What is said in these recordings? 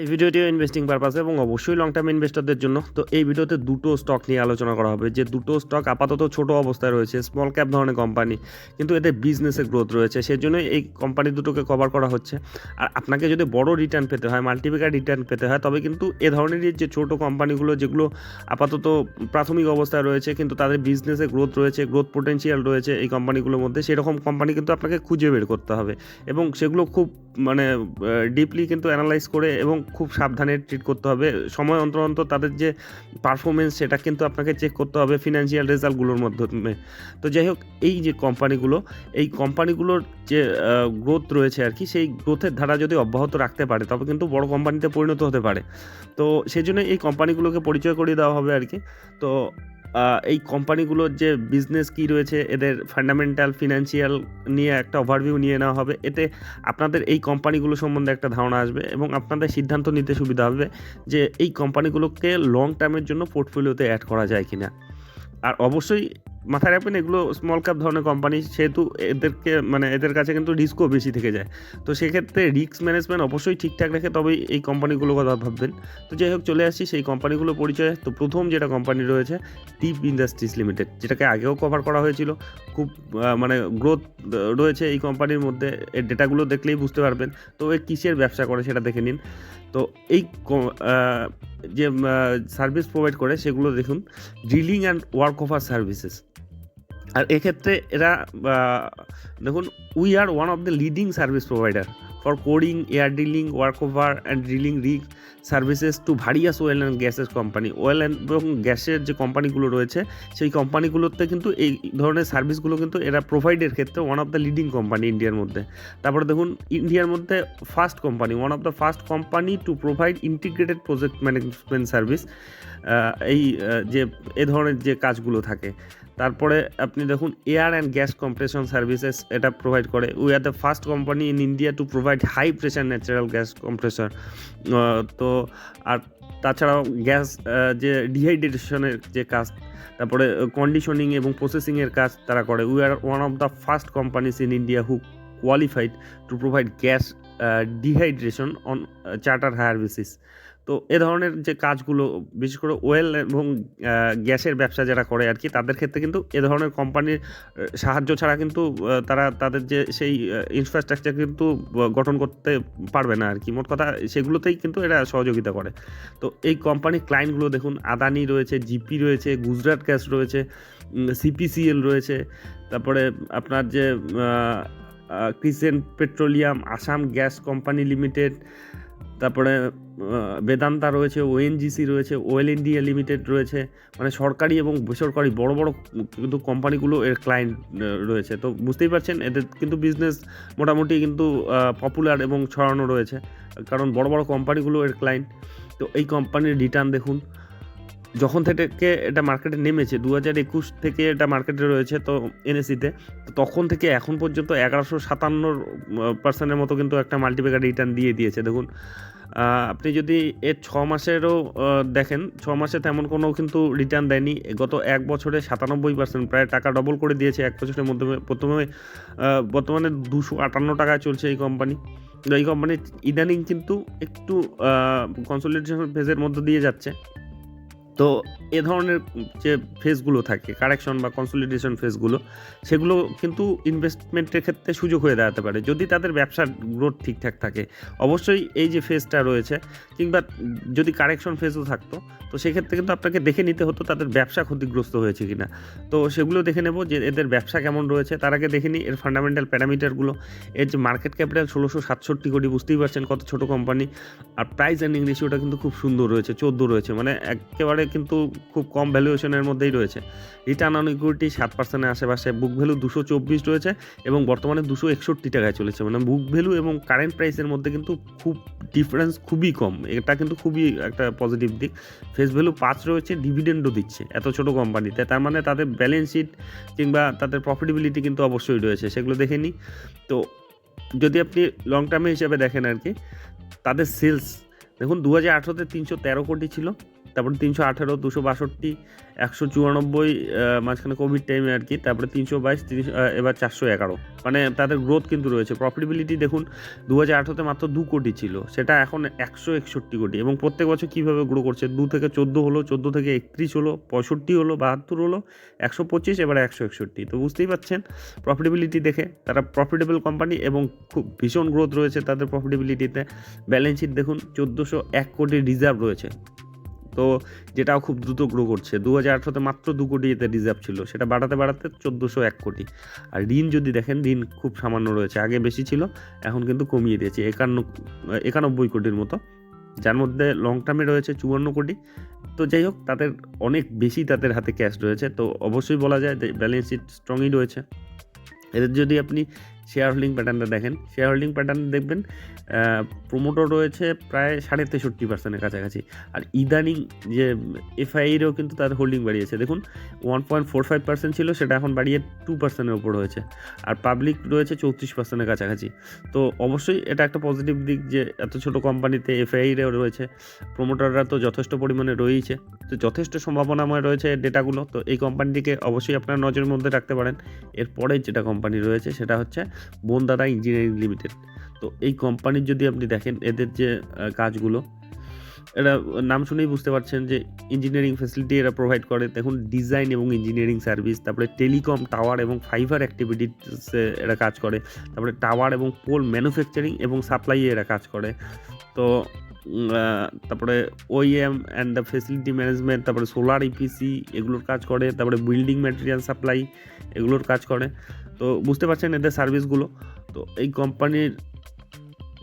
এই ভিডিওটিও investing purpose এবং অবশ্যই লং টার্ম ইনভেস্টরদের জন্য। তো এই ভিডিওতে দুটো স্টক নিয়ে আলোচনা করা হবে। যে দুটো স্টক আপাতত ছোট অবস্থায় রয়েছে স্মল ক্যাপ ধরনের কোম্পানি কিন্তু এদের বিজনেসে গ্রোথ রয়েছে। সেই সেজন্য এই কোম্পানি দুটোকে কভার করা হচ্ছে। আর আপনাকে যদি বড় রিটার্ন পেতে হয় মাল্টিপিকার রিটার্ন পেতে হয়, তবে কিন্তু এ ধরনের যে ছোট কোম্পানিগুলো যেগুলো আপাতত প্রাথমিক অবস্থায় রয়েছে, কিন্তু তাদের বিজনেসে গ্রোথ রয়েছে গ্রোথ পোটেনশিয়াল রয়েছে এই কোম্পানিগুলোর মধ্যে, সেরকম কোম্পানি কিন্তু আপনাকে খুঁজে বের করতে হবে। এবং সেগুলো খুব মানে ডিপলি কিন্তু অ্যানালাইজ করে এবং খুব সাবধানে ট্রিট করতে হবে। সময় অন্তর অন্তর তাদের যে পারফরমেন্স সেটা কিন্তু আপনাকে চেক করতে হবে ফিনান্সিয়াল রেজাল্টগুলোর মাধ্যমে। তো যাই হোক, এই যে কোম্পানিগুলো এই কোম্পানিগুলোর যে গ্রোথ রয়েছে আর কি, সেই গ্রোথের ধারা যদি অব্যাহত রাখতে পারে, তবে কিন্তু বড় কোম্পানিতে পরিণত হতে পারে। তো সেই জন্য এই কোম্পানিগুলোকে পরিচয় করিয়ে দেওয়া হবে আর কি। তো এই কোম্পানিগুলোর যে বিজনেস কি রয়েছে, এদের ফান্ডামেন্টাল ফিনান্সিয়াল নিয়ে একটা ওভারভিউ নিয়ে নেওয়া হবে। এতে আপনাদের এই কোম্পানিগুলো সম্বন্ধে একটা ধারণা আসবে এবং আপনাদের সিদ্ধান্ত নিতে সুবিধা হবে যে এই কোম্পানিগুলোকে লং টার্মের জন্য পোর্টফোলিওতে অ্যাড করা যায় কি না আর অবশ্যই মাথায় রাখবেন, এগুলো স্মল ক্যাপ ধরনের কোম্পানি সেহেতু এদেরকে মানে এদের কাছে কিন্তু রিস্কও বেশি থেকে যায়। তো সেক্ষেত্রে রিস্ক ম্যানেজমেন্ট অবশ্যই ঠিকঠাক রেখে তবেই এই কোম্পানিগুলোর কথা ভাববেন। তো যাই হোক, চলে আসছি সেই কোম্পানিগুলো পরিচয়ে। তো প্রথম যেটা কোম্পানি রয়েছে টিপ ইন্ডাস্ট্রিজ লিমিটেড যেটাকে আগেও কভার করা হয়েছিল। খুব মানে গ্রোথ রয়েছে এই কোম্পানির মধ্যে। এর ডেটাগুলো দেখলেই বুঝতে পারবেন। তো এ কিসের ব্যবসা করে সেটা দেখে নিন। তো এই যে সার্ভিস প্রোভাইড করে সেগুলো দেখুন drilling and workover services আর এক্ষেত্রে এরা দেখুন we are one of the leading service provider coding air drilling workover and drilling rig services to various oil and gases company oil and এবং গ্যাসের যে কোম্পানিগুলো রয়েছে, সেই কোম্পানিগুলোতে কিন্তু এই ধরনের সার্ভিসগুলো কিন্তু এরা প্রোভাইডের ক্ষেত্রে one of the leading company ইন্ডিয়ার মধ্যে। তারপরে দেখুন ইন্ডিয়ার মধ্যে first company one of the first company to provide integrated project management service এই যে, এ ধরনের যে কাজগুলো থাকে। তারপরে আপনি দেখুন air and gas compression services এটা প্রোভাইড করে। We are the first company in India to provide high pressure natural gas compressor তো আর তাছাড়াও গ্যাস যে ডিহাইড্রেশনের যে কাজ, তারপরে কন্ডিশনিং এবং প্রসেসিংয়ের কাজ তারা করে। We are one of the first companies in India who qualified to provide gas dehydration on charter hire basis তো এ ধরনের যে কাজগুলো, বিশেষ করে ওয়েল এবং গ্যাসের ব্যবসা যারা করে আর কি তাদের ক্ষেত্রে কিন্তু এ ধরনের কোম্পানির সাহায্য ছাড়া কিন্তু তারা তাদের যে সেই ইনফ্রাস্ট্রাকচার কিন্তু গঠন করতে পারবে না আর কি মোট কথা সেগুলোতেই কিন্তু এরা সহযোগিতা করে। তো এই কোম্পানির ক্লায়েন্টগুলো দেখুন, আদানি রয়েছে, জিপি রয়েছে, গুজরাট গ্যাস রয়েছে সিপিসিএল রয়েছে, তারপরে আপনার যে crescent petroleum, Assam gas company limited তারপরে বেদান্তা রয়েছে ওএনজিসি রয়েছে ওয়েল ইন্ডিয়া লিমিটেড রয়েছে মানে সরকারি এবং বেসরকারি বড় বড় কিন্তু কোম্পানিগুলো এর ক্লায়েন্ট রয়েছে। তো বুঝতেই পারছেন, এদের কিন্তু বিজনেস মোটামুটি কিন্তু পপুলার এবং ছড়ানো রয়েছে, কারণ বড় বড় কোম্পানিগুলো এর ক্লায়েন্ট তো এই কোম্পানির রিটার্ন দেখুন যখন থেকে এটা মার্কেটে নেমেছে দু হাজার একুশ থেকে এটা মার্কেটে রয়েছে তো এনএসিতে তো তখন থেকে এখন পর্যন্ত এগারোশো সাতান্ন পার্সেন্টের মতো কিন্তু একটা মাল্টিপ্যাকার রিটার্ন দিয়ে দিয়েছে। দেখুন আপনি যদি এর ছ মাসেরও দেখেন, ছ মাসে তেমন কোনো কিন্তু রিটার্ন দেয়নি। গত এক বছরে সাতানব্বই পার্সেন্ট প্রায় টাকা ডবল করে দিয়েছে এক বছরের মধ্যে। প্রথমে বর্তমানে দুশো আটান্ন টাকায় চলছে এই কোম্পানি এই কোম্পানি ইদানিং কিন্তু একটু কনসোলিডেশন ফেজের মধ্য দিয়ে যাচ্ছে। তো এ ধরনের যে ফেজগুলো থাকে কারেকশন বা কনসলিডেশন ফেজগুলো সেগুলো কিন্তু ইনভেস্টমেন্টের ক্ষেত্রে সুযোগ হয়ে দাঁড়াতে পারে। যদি তাদের ব্যবসার গ্রোথ ঠিকঠাক থাকে, অবশ্যই এই যে ফেজটা রয়েছে, কিংবা যদি কারেকশন ফেজও থাকতো, তো সেক্ষেত্রে কিন্তু আপনাকে দেখে নিতে হতো তাদের ব্যবসা ক্ষতিগ্রস্ত হয়েছে কি না তো সেগুলো দেখে নেব যে এদের ব্যবসা কেমন রয়েছে। তার আগে দেখে নিই, এর ফান্ডামেন্টাল প্যারামিটারগুলো এর যে মার্কেট ক্যাপিটাল ষোলোশো সাতষট্টি কোটি, বুঝতেই পারছেন কত ছোট কোম্পানি আর প্রাইস অ্যান্ডিং রেশিওটা কিন্তু খুব সুন্দর রয়েছে, চোদ্দ রয়েছে। মানে একেবারে কিন্তু খুব কম ভ্যালুয়েশনের মধ্যেই রয়েছে। রিটার্ন অন ইকুইটি সাত পার্সেন্টের আশেপাশে বুক ভ্যালু দুশো চব্বিশ রয়েছে এবং বর্তমানে দুশো একষট্টি টাকায় চলেছে। মানে বুক ভ্যালু এবং কারেন্ট প্রাইসের মধ্যে কিন্তু খুব ডিফারেন্স খুবই কম। এটা কিন্তু খুবই একটা পজিটিভ দিক। ফেস ভ্যালু পাঁচ রয়েছে ডিভিডেন্ডও দিচ্ছে এত ছোট কোম্পানিতে তার মানে তাদের ব্যালেন্স শিট কিংবা তাদের প্রফিটেবিলিটি কিন্তু অবশ্যই রয়েছে, সেগুলো দেখে নিই। তো যদি আপনি লং টার্মে হিসেবে দেখেন আর কি, তাদের সেলস দেখুন দু হাজার আঠেরোতে তিনশো তেরো কোটি ছিল। তারপরে তিনশো আঠেরো, দুশো বাষট্টি, একশো চুরানব্বই মাঝখানে কোভিড টাইমে আর কি, তারপরে তিনশো বাইশ তিনশো এবার চারশো এগারো। মানে তাদের গ্রোথ কিন্তু রয়েছে। প্রফিটেবিলিটি দেখুন দু হাজার আঠেরোতে মাত্র দু কোটি ছিল। সেটা এখন একশো একষট্টি কোটি। এবং প্রত্যেক বছর কীভাবে গ্রো করছে? দু থেকে চোদ্দ হলো, চোদ্দ থেকে একত্রিশ হলো, পঁয়ষট্টি হলো, বাহাত্তর হলো, একশো পঁচিশ, এবার একশো একষট্টি। তো বুঝতেই পারছেন প্রফিটেবিলিটি দেখে তারা প্রফিটেবল কোম্পানি এবং খুব ভীষণ গ্রোথ রয়েছে তাদের প্রফিটেবিলিটিতে ব্যালেন্স শিট দেখুন, চোদ্দোশো এক কোটি রিজার্ভ রয়েছে। তো যেটাও খুব দ্রুত গ্রো করছে। দু হাজার আঠেরোতে মাত্র দু কোটি এতে রিজার্ভ ছিল, সেটা বাড়াতে বাড়াতে চোদ্দোশো এক কোটি। আর ঋণ যদি দেখেন, ঋণ খুব সামান্য রয়েছে, আগে বেশি ছিল, এখন কিন্তু কমিয়ে দিয়েছে, একান্ন, একানব্বই কোটির মতো। যার মধ্যে লং টার্মে রয়েছে চুয়ান্ন কোটি। তো যাই হোক, তাদের অনেক বেশি তাদের হাতে ক্যাশ রয়েছে। তো অবশ্যই বলা যায় যে ব্যালেন্স শিট স্ট্রংই রয়েছে। এদের যদি আপনি শেয়ার হোল্ডিং প্যাটার্নটা দেখেন। শেয়ার হোল্ডিং প্যাটার্ন দেখবেন প্রোমোটর রয়েছে প্রায় সাড়ে তেষট্টি পার্সেন্টের কাছাকাছি। আর ইদানিং যে এফআইরেও কিন্তু তাদের হোল্ডিং বাড়িয়েছে। দেখুন one point four five percent ছিল, সেটা এখন বাড়িয়ে টু পার্সেন্টের ওপর হয়েছে। আর পাবলিক রয়েছে চৌত্রিশ পার্সেন্টের কাছাকাছি। তো অবশ্যই এটা একটা পজিটিভ দিক যে এত ছোট কোম্পানিতে এফআইরেও রয়েছে। প্রোমোটাররা তো যথেষ্ট পরিমাণে রয়েছে তো যথেষ্ট সম্ভাবনাময় রয়েছে ডেটাগুলো তো এই কোম্পানিটিকে অবশ্যই আপনার নজরের মধ্যে রাখতে পারেন। এরপরে যেটা কোম্পানি রয়েছে, সেটা হচ্ছে বন্দারা ইঞ্জিনিয়ারিং লিমিটেড তো এই কোম্পানির যদি আপনি দেখেন এদের যে কাজগুলো এরা নাম শুনেই বুঝতে পারছেন যে ইঞ্জিনিয়ারিং ফ্যাসিলিটি এরা প্রোভাইড করে। দেখুন ডিজাইন এবং ইঞ্জিনিয়ারিং সার্ভিস তারপরে টেলিকম টাওয়ার এবং ফাইবার অ্যাক্টিভিটিসে এরা কাজ করে। তারপরে টাওয়ার এবং পোল ম্যানুফ্যাকচারিং এবং সাপ্লাইয়ে এরা কাজ করে। তো তারপরে OEM and the facility management তারপরে সোলার ইপিসি এগুলোর কাজ করে। তারপরে বিল্ডিং ম্যাটেরিয়াল সাপ্লাই এগুলোর কাজ করে। তো, বুঝতে পারছেন এদের সার্ভিসগুলো তো, এই কোম্পানির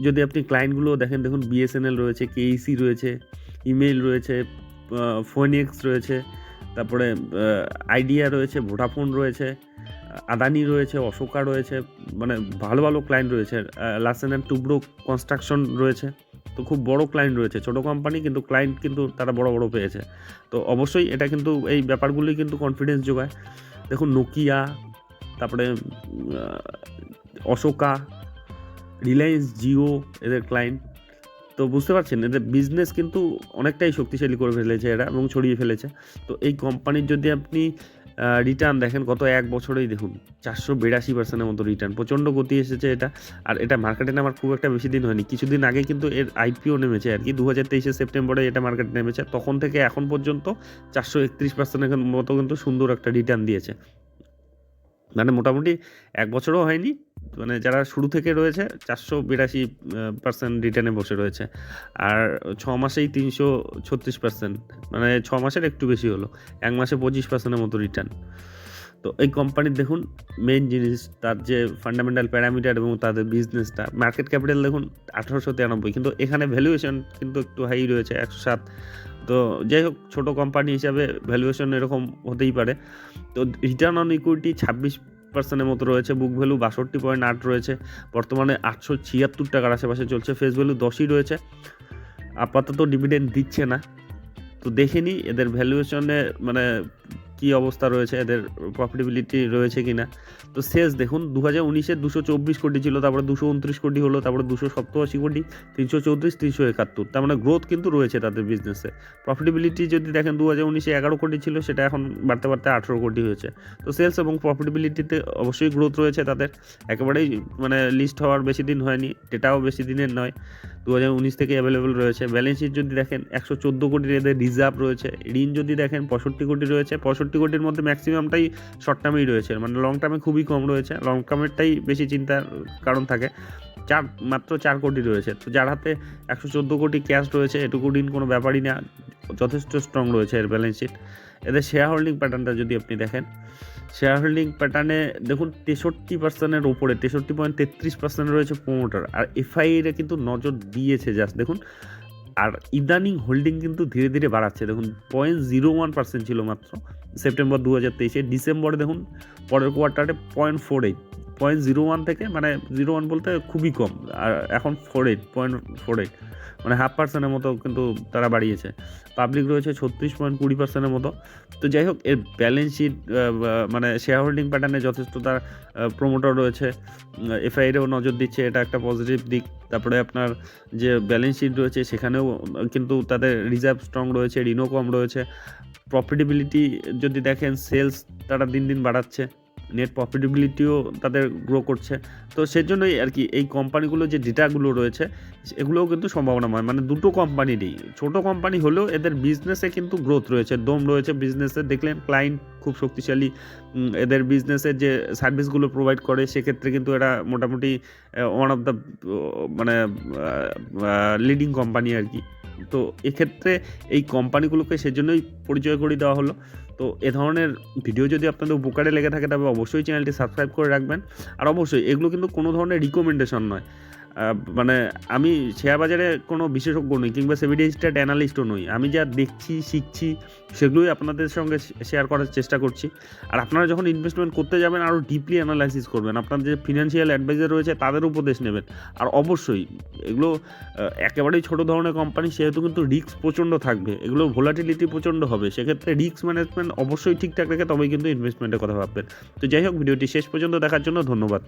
যদি আপনি ক্লায়েন্টগুলো দেখেন, দেখুন বিএসএনএল রয়েছে কেইসি রয়েছে ইমেল রয়েছে ফোনিক্স রয়েছে, তারপরে আইডিয়া রয়েছে ভোডাফোন রয়েছে আদানি রয়েছে অশোকা রয়েছে মানে ভালো ভালো ক্লায়েন্ট রয়েছে লাসেন অ্যান্ড টুব্রো কনস্ট্রাকশন রয়েছে, তো খুব বড় ক্লায়েন্ট রয়েছে, ছোটো কোম্পানি কিন্তু ক্লায়েন্ট কিন্তু তারা বড় বড় পেয়েছে, তো অবশ্যই এটা কিন্তু এই ব্যাপারগুলোই কিন্তু কনফিডেন্স যোগায়। দেখুন নোকিয়া তারপরে অশোকা রিলায়েন্স জিও এদের ক্লায়েন্ট তো বুঝতে পারছেন, এদের বিজনেস কিন্তু অনেকটাই শক্তিশালী করে ফেলেছে এরা এবং ছড়িয়ে ফেলেছে। তো এই কোম্পানির যদি আপনি রিটার্ন দেখেন, গত এক বছরেই দেখুন, চারশো বিরাশি পার্সেন্টের মতো রিটার্ন প্রচণ্ড গতি এসেছে এটা। আর এটা মার্কেটে নামার খুব একটা বেশি দিন হয়নি। কিছুদিন আগে কিন্তু এর আইপিও নেমেছে আর কি। দু হাজার তেইশে সেপ্টেম্বরে এটা মার্কেটে নেমেছে। তখন থেকে এখন পর্যন্ত চারশো একত্রিশ পার্সেন্টের মতো কিন্তু সুন্দর একটা রিটার্ন দিয়েছে। মানে মোটামুটি এক বছরও হয়নি। মানে যারা শুরু থেকে রয়েছে, চারশো বিরাশি পার্সেন্ট রিটার্নে বসে রয়েছে। আর ছ মাসেই তিনশো ছত্রিশ পার্সেন্ট মানে ছ মাসের একটু বেশি হলো। এক মাসে পঁচিশ পার্সেন্টের মতো রিটার্ন তো এই কোম্পানির দেখুন মেন জিনিস, তার যে ফান্ডামেন্টাল প্যারামিটার এবং তাদের বিজনেসটা মার্কেট ক্যাপিটাল দেখুন, আঠারোশো তিরানব্বই, কিন্তু এখানে ভ্যালুয়েশন কিন্তু একটু হাই রয়েছে, একশো সাত। তো যাই হোক, ছোটো কোম্পানি হিসাবে ভ্যালুয়েশন এরকম হতেই পারে। তো রিটার্ন অন ইকুইটি ছাব্বিশ পার্সেন্টের মতো রয়েছে বুক ভ্যালু বাষট্টি পয়েন্ট আট রয়েছে। বর্তমানে আটশো ছিয়াত্তর টাকার আশেপাশে চলছে ফেস ভ্যালু দশই রয়েছে। আপাতত ডিভিডেন্ড দিচ্ছে না। তো দেখে নিই, এদের ভ্যালুয়েশনে মানে কী অবস্থা রয়েছে, এদের প্রফিটেবিলিটি রয়েছে কি না তো শেষ দেখুন দু হাজার উনিশে দুশো চব্বিশ কোটি ছিল, তারপরে দুশো উনত্রিশ কোটি হলো, তারপরে দুশো সপ্তআশি কোটি, তিনশো চৌত্রিশ, তিনশো একাত্তর। তার মানে গ্রোথ কিন্তু রয়েছে তাদের বিজনেসে প্রফিটেবিলিটি যদি দেখেন দু হাজার উনিশে এগারো কোটি ছিল, সেটা এখন বাড়তে বাড়তে আঠেরো কোটি হয়েছে। তো সেলস এবং প্রফিটেবিলিটিতে অবশ্যই গ্রোথ রয়েছে তাদের। একেবারেই মানে লিস্ট হওয়ার বেশি দিন হয়নি ডেটাও বেশি দিনের নয়। দু হাজার উনিশ থেকে অ্যাভেলেবেল রয়েছে। ব্যালেন্স শিট যদি দেখেন, একশো চোদ্দ কোটির এদের রিজার্ভ রয়েছে। ঋণ যদি দেখেন, পঁয়ষট্টি কোটি রয়েছে। পঁয়ষট্টি কোটির মধ্যে ম্যাক্সিমামটাই শর্ট টার্মেই রয়েছে। মানে লং টার্মে খুবই কম রয়েছে। লং টার্মেরটাই বেশি চিন্তার কারণ থাকে। চার, মাত্র চার কোটি রয়েছে। তো যার হাতে একশো চোদ্দ কোটি ক্যাশ রয়েছে, এটুকু ঋণ কোনো ব্যাপারই না। যথেষ্ট স্ট্রং রয়েছে এর ব্যালেন্স শিট এদের শেয়ার হোল্ডিং প্যাটার্নটা যদি আপনি দেখেন শেয়ার হোল্ডিং প্যাটার্নে দেখুন তেষট্টি পার্সেন্টের ওপরে তেষট্টি পয়েন্ট তেত্রিশ পার্সেন্ট রয়েছে প্রমোটার আর এফআইএরা কিন্তু নজর দিয়েছে জাস্ট দেখুন, আর ইদানিং হোল্ডিং কিন্তু ধীরে ধীরে বাড়াচ্ছে, দেখুন পয়েন্ট জিরো ওয়ান পার্সেন্ট ছিল মাত্র সেপ্টেম্বর দু হাজার তেইশে ডিসেম্বরে দেখুন পরের কোয়ার্টারে point four eight point zero one থেকে মানে জিরো ওয়ান বলতে খুবই কম, আর এখন four eight point four eight মানে হাফ পার্সেন্টের মতো কিন্তু তারা বাড়িয়েছে। পাবলিক রয়েছে ছত্রিশ পয়েন্ট কুড়ি পার্সেন্টের মতো। তো যাই হোক, এর ব্যালেন্স শিট মানে শেয়ার হোল্ডিং প্যাটার্নে যথেষ্ট তার প্রমোটার রয়েছে। এফআইআরেও নজর দিচ্ছে, এটা একটা পজিটিভ দিক। তারপরে আপনার যে ব্যালেন্স শিট রয়েছে, সেখানেও কিন্তু তাদের রিজার্ভ স্ট্রং রয়েছে, ঋণও কম রয়েছে। প্রফিটেবিলিটি যদি দেখেন সেলস তারা দিন দিন বাড়াচ্ছে। নেট প্রফিটেবিলিটিও তাদের গ্রো করছে। তো সেজন্যই আর কি এই কোম্পানিগুলো যে ডেটাগুলো রয়েছে, এগুলোও কিন্তু সম্ভাবনাময়। মানে দুটো কোম্পানিরই ছোট কোম্পানি হলেও এদের বিজনেসে কিন্তু গ্রোথ রয়েছে। দম রয়েছে বিজনেসে দেখলেন ক্লায়েন্ট খুব শক্তিশালী। এদের বিজনেসের যে সার্ভিসগুলো প্রোভাইড করে, সেক্ষেত্রে কিন্তু এরা মোটামুটি ওয়ান অফ দ্য মানে লিডিং কোম্পানি আর কি। তো এক্ষেত্রে এই কোম্পানিগুলোকে সেজন্যই পরিচয় করিয়ে দেওয়া হলো। তো এ ধরনের ভিডিও যদি আপনাদের উপকারে লেগে থাকে, তবে অবশ্যই চ্যানেলটি সাবস্ক্রাইব করে রাখবেন। আর অবশ্যই এগুলো কিন্তু কোনো ধরনের রিকমেন্ডেশন নয়। মানে আমি শেয়ার বাজারে কোনো বিশেষজ্ঞ নই কিংবা সেভিডি স্টেট অ্যানালিস্টও নই। আমি যা দেখছি, শিখছি, সেগুলোই আপনাদের সঙ্গে শেয়ার করার চেষ্টা করছি। আর আপনারা যখন ইনভেস্টমেন্ট করতে যাবেন আরও ডিপলি অ্যানালাইসিস করবেন। আপনার যে ফিনান্সিয়াল অ্যাডভাইজার রয়েছে, তাদের উপদেশ নেবেন। আর অবশ্যই, এগুলো একেবারেই ছোট ধরনের কোম্পানি সেহেতু কিন্তু রিস্ক প্রচণ্ড থাকবে। এগুলো ভোলাটিলিটি প্রচণ্ড হবে। সেক্ষেত্রে রিস্ক ম্যানেজমেন্ট অবশ্যই ঠিকঠাক রেখে তবেই কিন্তু ইনভেস্টমেন্টের কথা ভাববেন। তো যাই হোক, ভিডিওটি শেষ পর্যন্ত দেখার জন্য ধন্যবাদ।